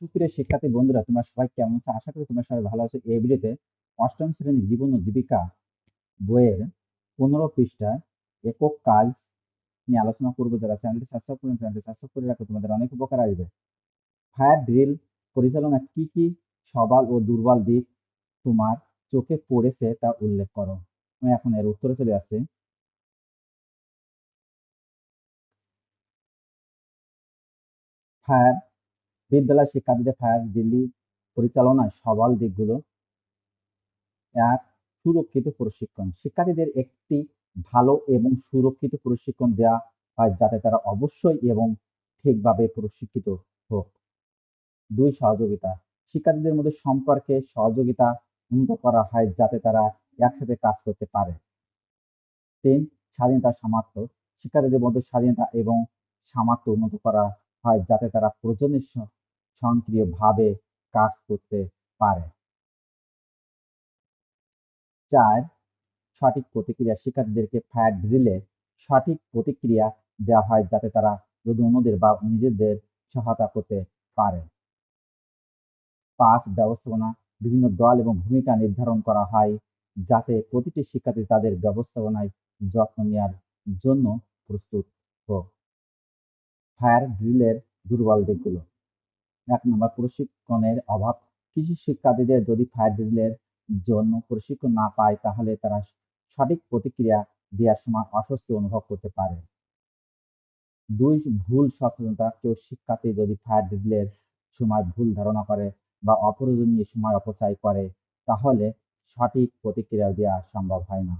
সুপ্রিয় শিক্ষার্থী বন্ধুরা, তোমরা সবাই কেমন আছো? আশা করি তোমরা সবাই ভালো আছো। এই ভিডিওতে অষ্টম শ্রেণির জীবন ও জীবিকা বইয়ের পনেরো পৃষ্ঠা একক কাজ নিয়ে আলোচনা করব। যারা চ্যানেলটি সাবস্ক্রাইব করেন, চ্যানেলটি সাবস্ক্রাইব করে রাখো। তোমাদের অনেক উপকার আসবে। ফায়ার ড্রিল পরিচালনা কি কি? সবাল ও দুর্বল দিক তোমার চোখে পড়েছে তা উল্লেখ করো। আমি এখন এর উত্তরে চলে আসছি। ফায়ার বিদ্যালয় শিক্ষার্থীদের ফায়ার, দিল্লি পরিচালনায় সবাল দিকগুলো এক সুরক্ষিত প্রশিক্ষণ। শিক্ষার্থীদের একটি ভালো এবং সুরক্ষিত প্রশিক্ষণ দেওয়া হয় যাতে তারা অবশ্যই এবং ঠিকভাবে প্রশিক্ষিত হোক। দুই, সহযোগিতা। শিক্ষার্থীদের মধ্যে সম্পর্কে সহযোগিতা উন্নত করা হয় যাতে তারা একসাথে কাজ করতে পারে। তিন, স্বাধীনতা সামর্থ্য। শিক্ষার্থীদের মধ্যে স্বাধীনতা এবং সামর্থ্য উন্নত করা হয় যাতে তারা প্রয়োজনের সক্রিয়ভাবে কাজ করতে পারে। চার, সঠিক প্রতিক্রিয়া শিক্ষার্থীদেরকে ফায়ার ড্রিলে সঠিক প্রতিক্রিয়া দেওয়া হয় যাতে তারা যদি অন্যদের বা নিজেদের সহায়তা করতে পারে। পাঁচ, ব্যবস্থাপনা, বিভিন্ন দল এবং ভূমিকা নির্ধারণ করা হয় যাতে প্রতিটি শিক্ষার্থী তাদের ব্যবস্থাপনায় যত্ন নেওয়ার জন্য প্রস্তুত হোক। ফায়ার ড্রিলের দুর্বল দিকগুলো। এক নম্বর প্রশিক্ষণের অভাব। কৃষি শিক্ষার্থীদের যদি ফায়ার ড্রিলের জন্য প্রশিক্ষণ না পায়, তাহলে তারা সঠিক প্রতিক্রিয়া দেওয়ার সময় অস্বস্তি অনুভব করতে পারে। দুই, ভুল সচেতনতা। কেউ শিক্ষার্থী যদি ফায়ার ড্রিলের সময় ভুল ধারণা করে বা অপ্রয়োজনীয় সময় অপচয় করে, তাহলে সঠিক প্রতিক্রিয়া দেওয়া সম্ভব হয় না।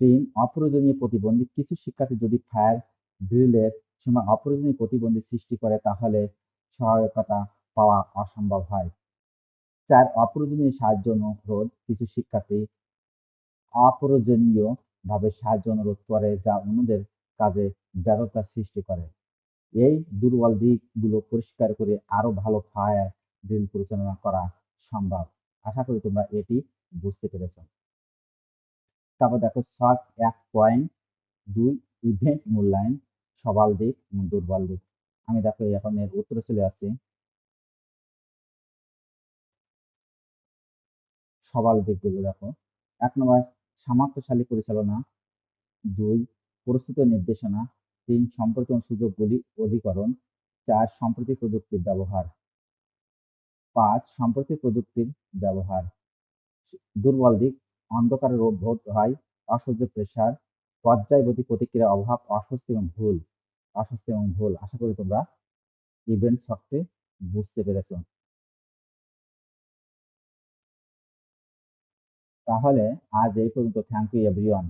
তিন, অপ্রয়োজনীয় প্রতিবন্ধী। কিছু শিক্ষার্থী যদি ফায়ার ড্রিলের সময় অপ্রয়োজনীয় প্রতিবন্ধী সৃষ্টি করে, তাহলে সহায়তা পাওয়া অসম্ভব হয়। চার অপ্রয়োজনীয় সাহায্য অনুরোধ। কিছু শিক্ষার্থী অপ্রয়োজনীয় ভাবে সাহায্য অনুরোধ করে যা অন্যদের কাজে ব্যর্থতার সৃষ্টি করে। এই দুর্বল দিকগুলো পরিষ্কার করে আরও ভালো ফায়ার ড্রিল পরিচালনা করা সম্ভব। আশা করি তোমরা এটি বুঝতে পেরেছ। তারপর দেখো শর্ট এক পয়েন্ট দুই, ইভেন্ট মূল্যায়ন। সবাল দিক এবং দুর্বল দিক। আমি দেখো এখন এর উত্তরে চলে আসছি। সবাল দিকগুলো দেখো। এক নম্বর, সামর্থ্যশালী পরিচালনা। দুই, প্রস্তুত নির্দেশনা। তিন, সম্প্রতি সুযোগগুলি অধিকরণ। চার, সম্প্রতি প্রযুক্তির ব্যবহার। পাঁচ, সম্প্রতি প্রযুক্তির ব্যবহার। দুর্বল দিক অন্ধকারের বোধ হয়, অসহ্য প্রেশার পর্যায়বতী প্রতিক্রিয়ার অভাব, অস্বস্তি এবং ভুল, অস্বস্তি এবং ভুল। আশা করি তোমরা ইভেন্ট শক্তি বুঝতে পেরেছ। তাহলে আজ এই পর্যন্ত। Thank you everyone